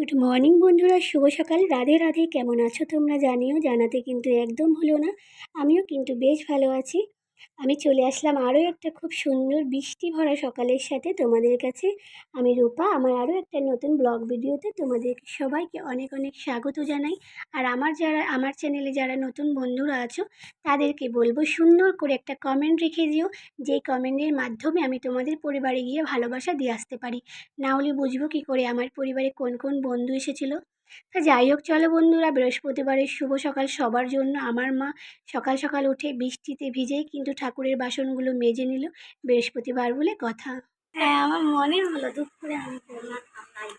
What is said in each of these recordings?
Good morning বন্ধুরা। শুভ সকাল। রাধে রাধে। কেমন আছো তোমরা? জানিও, জানাতে কিন্তু একদম হলো না। আমিও কিন্তু বেশ ভালো আছি। আমি চলে আসলাম আরও একটা খুব সুন্দর বৃষ্টি ভরা সকালের সাথে তোমাদের কাছে। আমি রূপা, আমার আরও একটা নতুন ব্লগ ভিডিওতে তোমাদের সবাইকে অনেক অনেক স্বাগত জানাই। আর আমার যারা, আমার চ্যানেলে যারা নতুন বন্ধুরা আছো, তাদেরকে বলব সুন্দর করে একটা কমেন্ট রেখে দিও। যেই কমেন্টের মাধ্যমে আমি তোমাদের পরিবারে গিয়ে ভালোবাসা দিয়ে আসতে পারি। না হলে বুঝব কী করে আমার পরিবারে কোন কোন বন্ধু এসেছিল। তা যাই হোক চলো বন্ধুরা বৃহস্পতিবারের শুভ সকাল সবার জন্য। আমার মা সকাল সকাল উঠে বৃষ্টিতে ভিজেই কিন্তু ঠাকুরের বাসনগুলো মেজে নিল। বৃহস্পতিবার বলে কথা। হ্যাঁ আমার মনে হলো দুপুরে আমি করলাম ঠান্ডায়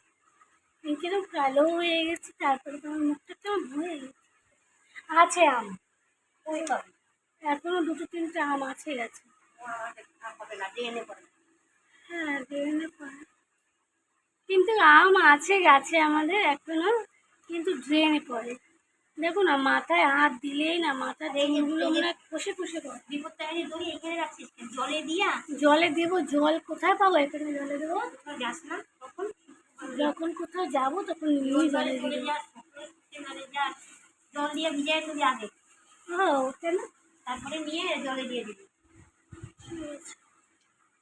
কীরকম কালো হয়ে গেছে তারপরে তোমার মুখটা কেমন হয়ে গেছে। আছে আম ওই পাবে এখনও দুটো তিনটে আম আছে গেছে। হ্যাঁ ড্রেনে পড়ে। কিন্তু আম আছে গাছে আমাদের এখনও কিন্তু ড্রেনে পড়ে। দেখো না মাথায় হাত দিলেই না মাথা চুলগুলো মানে পড়ে। দড়ি এখানে রাখছিস জলে দিয়া? জলে দেবো জল কোথায় পাবো? এখানে জলে দেবো। যাস না? তখন যখন কোথাও যাব তখন জলে যাস জল দিয়ে আগে হ্যাঁ না। তারপরে নিয়ে জলে দিয়ে দিবি।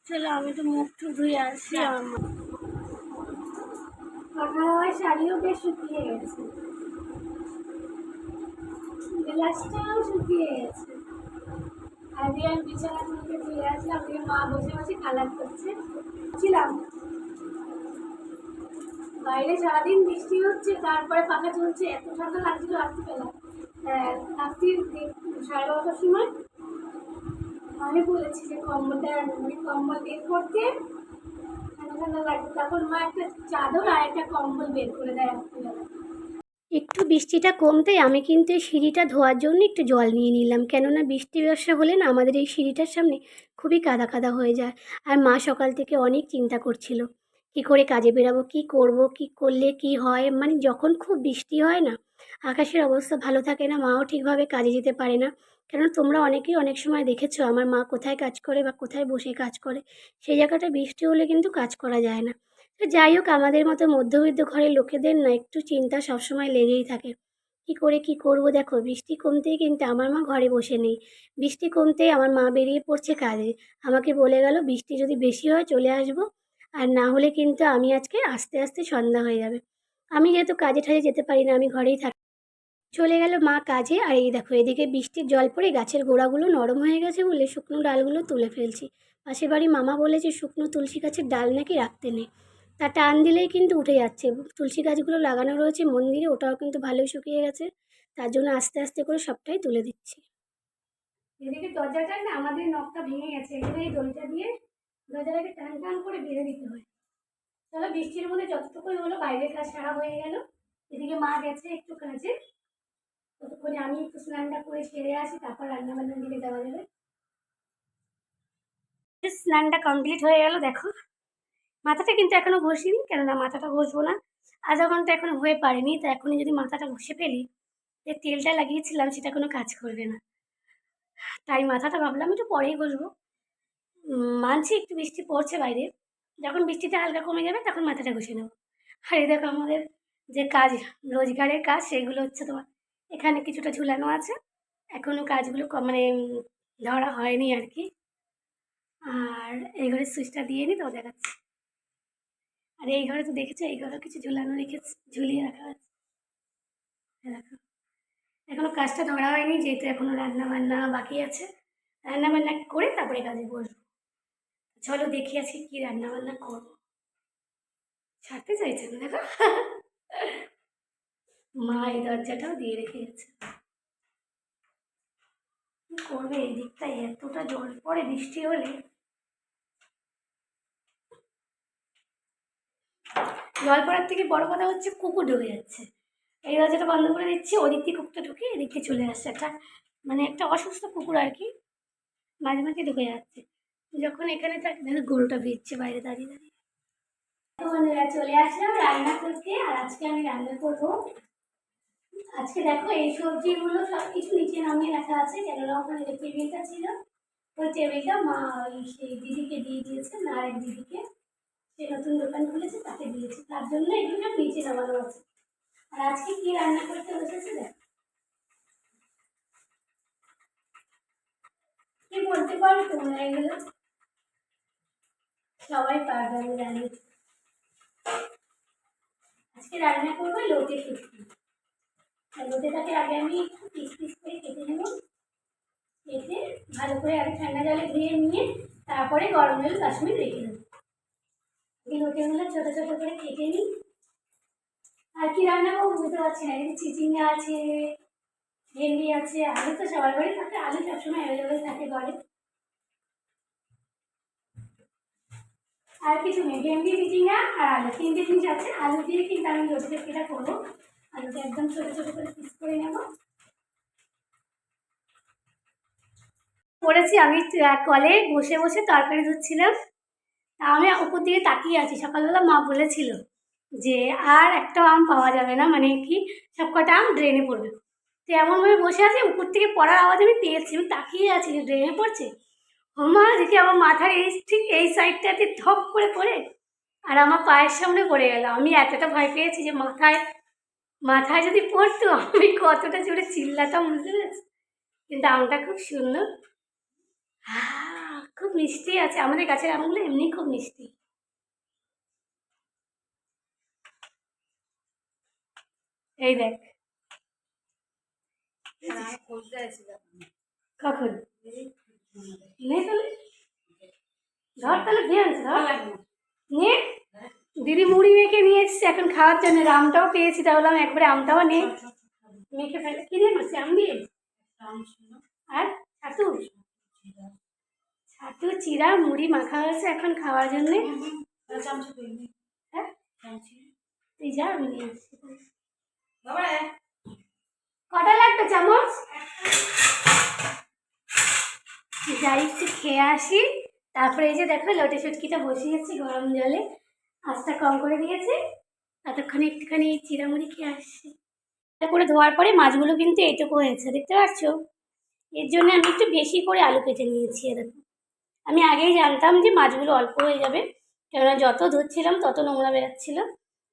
চলো আমি তো মুখ টুক ধুয়ে আসি আমার। ফাঁকা হওয়ায় শাড়িও বেশ শুকিয়ে গেছে। গ্লাসটাও শুকিয়ে গেছে। আমি বিছানা তুলতে চলে আসলাম দিয়ে মা বসে বসে কালার করছে। ছিলাম। বাইরে সারাদিন বৃষ্টি হচ্ছে তারপরে পাখা চলছে এত ঠান্ডা লাগছিল রাত্রিবেলা। হ্যাঁ, রাত্রির সাড়ে বারোটার সময়। আমি বলেছি যে কম্বলটা কম্বল বের করতে একটু বৃষ্টিটা কমতে আমি কিন্তু এই সিঁড়িটা ধোয়ার জন্য একটু জল নিয়ে নিলাম। কেননা বৃষ্টি ব্যবসা হলে না আমাদের এই সিঁড়িটার সামনে খুবই কাদা কাদা হয়ে যায়। আর মা সকাল থেকে অনেক চিন্তা করছিল। কি করে কাজে বেরাবো, কি করব, কি করলে কি হয়? মানে যখন খুব বৃষ্টি হয় না, আকাশের অবস্থা ভালো থাকে না, মাও ঠিকভাবে কাজে যেতে পারে না। কেননা তোমরা অনেকেই অনেক সময় দেখেছ, আমার মা কোথায় কাজ করে বা কোথায় বসে কাজ করে, সেই জায়গাটা বৃষ্টি হলে কিন্তু কাজ করা যায় না। তো যাই হোক, আমাদের মতো মধ্যবিত্ত ঘরের লোকেদের না একটু চিন্তা সবসময় লেগেই থাকে। কি করে কি করব? দেখো, বৃষ্টি কমতেই কিন্তু আমার মা ঘরে বসে নেই। বৃষ্টি কমতেই আমার মা বেরিয়ে পড়ছে কাজে। আমাকে বলে গেল, বৃষ্টি যদি বেশি হয়, চলে আসব। আর না হলে কিন্তু আমি আজকে আস্তে আস্তে সন্ধ্যা হয়ে যাবে। আমি যেহেতু কাজে ঠাজে যেতে পারি না, আমি ঘরেই থাকি চলে গেল মা কাজে, আর এই দেখো, এদিকে বৃষ্টির জল পড়ে গাছের গোড়াগুলো নরম হয়ে গেছে বলে শুকনো ডালগুলো তুলে ফেলছি। পাশের বাড়ি মামা বলেছে, শুকনো তুলসী গাছের ডাল নাকি রাখতে নেই। তা টান দিলেই কিন্তু উঠে যাচ্ছে। তুলসী গাছগুলো লাগানো রয়েছে মন্দিরে, ওটাও কিন্তু ভালোই শুকিয়ে গেছে। তার জন্য আস্তে আস্তে করে সবটাই তুলে দিচ্ছি। এদিকে দরজাটা না আমাদের নখটা ভেঙে গেছে, এখানে এই দড়িটা দিয়ে দরজাটাকে টান টান করে বেঁধে দিতে হয়। চলো, বৃষ্টির মধ্যে যতটুকুই হলো বাইরের কাজ সারা হয়ে গেল। এদিকে মা গেছে একটু কাজে। ততক্ষণে আমি একটু স্নানটা করে সেরে আসি, তারপর রান্না বান্নার দিকে যাওয়া যাবে। স্নানটা কমপ্লিট হয়ে গেল, দেখো। মাথাটা কিন্তু এখনও ঘষিনি, কেননা মাথাটা ঘষবো না। আধা ঘণ্টা এখনও হয়ে পারেনি, তো এখনই যদি মাথাটা ঘষে ফেলি, যে তেলটা লাগিয়েছিলাম সেটা কোনো কাজ করবে না। তাই মাথাটা ভাবলাম একটু পরেই ঘষবো। মানছি একটু বৃষ্টি পড়ছে বাইরে। যখন বৃষ্টিটা হালকা কমে যাবে তখন মাথাটা ঘষে নেব। আর এই দেখো আমাদের যে কাজ, রোজগারের কাজ, সেগুলো হচ্ছে তোমার এখানে কিছুটা ঝুলানো আছে। এখনও কাজগুলো মানে ধরা হয়নি আর কি। আর এই ঘরে সুইচটা দিয়ে নি তো দেখাচ্ছি। আর এই ঘরে তো দেখেছ, এই ঘরে কিছু ঝুলানো রেখে ঝুলিয়ে রাখা আছে। এখনও কাজটা ধরা হয়নি, যেহেতু এখনও রান্না বান্না বাকি আছে। রান্না বান্না করে তারপরে কাজে বসবো। চলো দেখি আজকে কি রান্না বান্না করব ছাড়তে চাইছে না দেখো। মা এই দরজাটাও দিয়ে রেখে গেছে। করবে এই দিকটায় এতটা জল পড়ে বৃষ্টি হলে। জল পড়ার থেকে বড় কথা হচ্ছে কুকুর ঢুকে যাচ্ছে। এই দরজাটা বন্ধ করে দিচ্ছি, ওদিক থেকে কুকুরটা ঢুকে এদিকে চলে আসছে। একটা মানে একটা অসুস্থ কুকুর আর কি মাঝে মাঝে ঢুকে যাচ্ছে। যখন এখানে থাকে দেখো গরুটা ভিজছে বাইরে দাঁড়িয়ে দাঁড়িয়ে। বন্ধুরা, চলে আসলাম রান্না করতে, আর আজকে আমি রান্না করব। আজকে দেখো, এই সবজিগুলো সব কিছু নিচে নামিয়ে রাখা আছে কেননা ওখানে যে টেবিলটা ছিল, ওই টেবিলটা মা ওই সেই দিদিকে দিয়ে দিয়েছে না আরেক দিদিকে। যে নতুন দোকান খুলেছে, তাকে দিয়েছি। তার জন্য এগুলো নিচে নামানো আছে। আর আজকে কি রান্না করতে বসেছে দেখ। কি বলতে পারো তোমরা এগুলো? সবাই পারবে, আমি জানি। আজকে রান্না করব লোটে শুটকি। লোটেটাকে আগে আমি পিস পিস করে কেটে নেব। কেটে ভালো করে আগে ঠান্ডা জলে ধুয়ে নিয়ে তারপরে গরম জল, কাশ্মীর রেখে দেবো। এই লোটেগুলো ছোটো ছোটো করে কেটে নিই। আর কি রান্না করব বুঝতে পারছি না। এখানে চিচিঙ্গা আছে, ভেন্ডি আছে, আলু তো সবার বাড়ি থাকে। আলু সবসময় অ্যাভেলেবেল থাকে ঘরে। আর কিছু নেই। ভেন্ডি চিচিঙ্গা আর আলু। তিনটে জিনিস আছে। আলু দিয়ে কিন্তু আমি রোটি চটকিটা করব। আলুটা একদম ছোটো ছোটো করে পিস করে নেব। করেছি। আমি কলে বসে বসে তরকারি ধুচ্ছিলাম তা আমি উপর দিকে তাকিয়ে আছি। সকালবেলা মা বলেছিল যে, আর একটা আম পাওয়া যাবে না। মানে কি সব কটা আম ড্রেনে পড়বে। তো এমনভাবে বসে আছি। উপর থেকে পড়ার আওয়াজ আমি পেয়েছি। আমি তাকিয়ে আছি যে ড্রেনে পড়ছে? মা দেখি আমার মাথার এই ঠিক এই সাইডটাতে ধপ করে পড়ে। আর আমার পায়ের সামনে পড়ে গেল। আমি এতটা ভয় পেয়েছি যে মাথায় মাথায় যদি পড়তো আমি কতটা জোরে চিল্লাতাম বুঝতে পেরেছি কিন্তু আমটা খুব সুন্দর। খুব মিষ্টি আছে। আমাদের গাছের আমগুলো এমনি খুব মিষ্টি। এই দেখ। কখন? নেই তাহলে? ধর তাহলে দিয়ে আনছে ধর। নিয়ে দিদি মুড়ি মেখে নিয়ে এসছে এখন খাওয়ার জন্য। আমটাও পেয়েছি তাহলে আমি একবারে আমটাও নিয়ে মেখে ফেলে কি দিয়ে করছি আম দিয়ে? আর ছাতু? ছাতু চিরা মুড়ি মাখা হয়েছে এখন খাওয়ার জন্যে। হ্যাঁ? তুই যা আমি নিয়ে আসছি। কটা লাগবে চামচ? যাই একটু খেয়ে আসি। তারপরে এই যে দেখো, লোটে শুটকিটা বসিয়েছি গরম জলে। আঁচটা কম করে দিয়েছি। ততক্ষণে একটুখানি চিরামুড়ি খেয়ে আসছি। করে ধোয়ার পরে মাছগুলো কিন্তু এইটুকু হয়েছে, দেখতে পাচ্ছ? এর জন্য আমি একটু বেশি করে আলু কেটে নিয়েছি, এ দেখো। আমি আগেই জানতাম যে মাছগুলো অল্প হয়ে যাবে। কেননা যত ধুচ্ছিলাম, তত নোংরা বেরোচ্ছিল।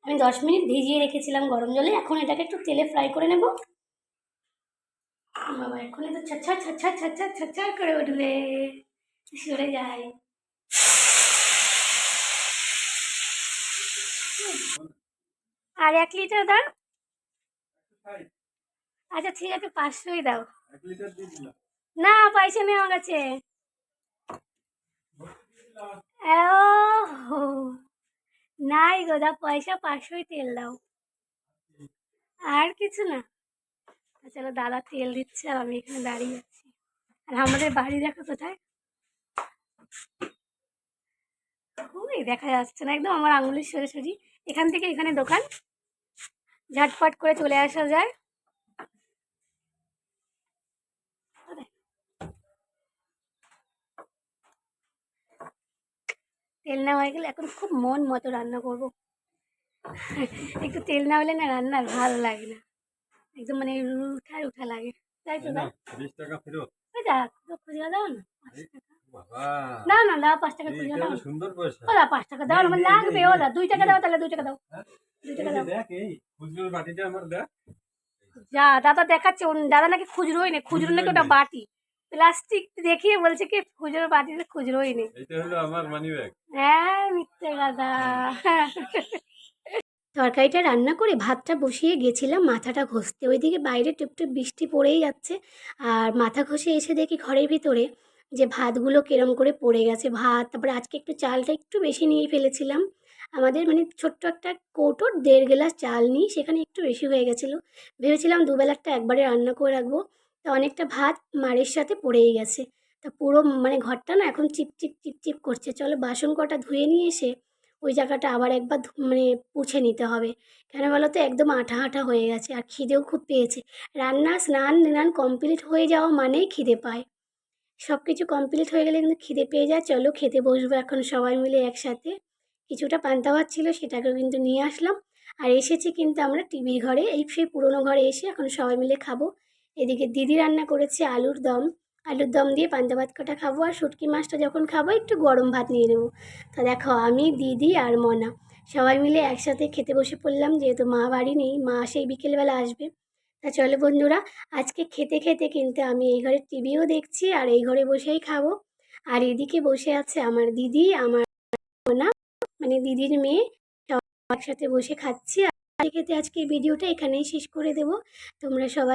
আমি দশ মিনিট ভিজিয়ে রেখেছিলাম গরম জলে। এখন এটাকে একটু তেলে ফ্রাই করে নেব। বাবা এখনই তো ছাচ্ছা ছাচ্ছা ছাচ্ছা ছাচ্ছা করে উঠবে। সরে যায়। আর এক লিটার দাও। আচ্ছা ঠিক আছে, পাঁচশোই দাও। না, পয়সা নেই আমার কাছে। নাই গো পয়সা পাঁচশোই তেল দাও। আর কিছু না। তা চলো দাদা তেল দিচ্ছে আর আমি এখানে দাঁড়িয়ে আছি। আর আমাদের বাড়ি দেখো কোথায়? ওই দেখা যাচ্ছে না, একদম আমার আঙুলের সোজাসুজি এখান থেকে এখানে দোকান। ঝটপট করে চলে আসা যায়। তেল না হয়ে গেলে এখন খুব মন মতো রান্না করব। একটু তেল না হলে না রান্নার ভালো লাগে না। একদম মানে উঠা উঠা লাগে। তাই তো দাও। বিশ টাকা ফেরত। ওই দেখ তো খুচরা দাও না পাঁচ টাকা। বাবা। না না দাও পাঁচ টাকা খুচরা এইটা দাও তো না। সুন্দর পয়সা। ও দা পাঁচ টাকা দাও না আমার লাগবে ও দা দুই টাকা দাও তাহলে দুই টাকা দাও। হ্যাঁ? দুই এই টাকা যে দাও। দেখ এই খুচরোর বাটিটা আমার দেখ। যা দাদা দেখাচ্ছে ওন- দাদা নাকি খুচরোই নেই খুচরো নাকি ওটা নেই। বাটি। প্লাস্টিক দেখিয়ে বলছে কি খুচরো বাটিতে খুচরোই নেই। এইটা হলো আমার মানি ব্যাগ হ্যাঁ মিথ্যে কথা। তরকারিটা রান্না করে ভাতটা বসিয়ে গেছিলাম, মাথাটা ঘষতে। ওইদিকে বাইরে টুপটুপ বৃষ্টি পড়েই যাচ্ছে আর মাথা ঘষে এসে দেখি ঘরের ভিতরে যে ভাতগুলো কেরম করে পড়ে গেছে, ভাত। তারপরে আজকে একটু চালটা একটু বেশি নিয়ে ফেলেছিলাম। আমাদের মানে ছোট্ট একটা কৌটোর দেড় গ্লাস চাল নিই সেখানে একটু বেশি হয়ে গেছিল। ভেবেছিলাম দুবেলারটা একবারে রান্না করে রাখব। তা অনেকটা ভাত মারের সাথে পড়েই গেছে। তা পুরো মানে ঘরটা না এখন চিপচিপ চিপচিপ করছে। চলো বাসন কটা ধুয়ে নিয়ে এসে ওই জায়গাটা আবার একবার মানে পুছে নিতে হবে। কেন বলো তো একদম আঠা আঠা হয়ে গেছে আর খিদেও খুব পেয়েছে। রান্না, স্নান স্নান কমপ্লিট হয়ে যাওয়া মানেই খিদে পায়। সব কিছু কমপ্লিট হয়ে গেলে কিন্তু খিদে পেয়ে যায়। চলো খেতে বসবো এখন সবাই মিলে একসাথে। কিছুটা পান্তা ভাত ছিল, সেটাকেও কিন্তু নিয়ে আসলাম। আর এসেছি কিন্তু আমরা টিভির ঘরে। এই সেই পুরোনো ঘরে এসে এখন সবাই মিলে খাব। এদিকে দিদি রান্না করেছে আলুর দম। আলুর দম দিয়ে পান্তা ভাত কটা খাব আর শুটকি মাছটা যখন খাব একটু গরম ভাত নিয়ে নেব। তা দেখো, আমি, দিদি আর মনা সবাই মিলে একসাথে খেতে বসে পড়লাম, যেহেতু মা বাড়ি নেই, মা সেই বিকেলবেলা আসবে। তা চলো বন্ধুরা, আজকে খেতে খেতে কিন্তু আমি এই ঘরে টিভিও দেখছি আর এই ঘরে বসেই খাব। আর এদিকে বসে আছে আমার দিদি, আমার মনা মানে দিদির মেয়ে একসাথে বসে খাচ্ছি। আর খেতে আজকে ভিডিওটা এখানেই শেষ করে দেবো। তোমরা সবাই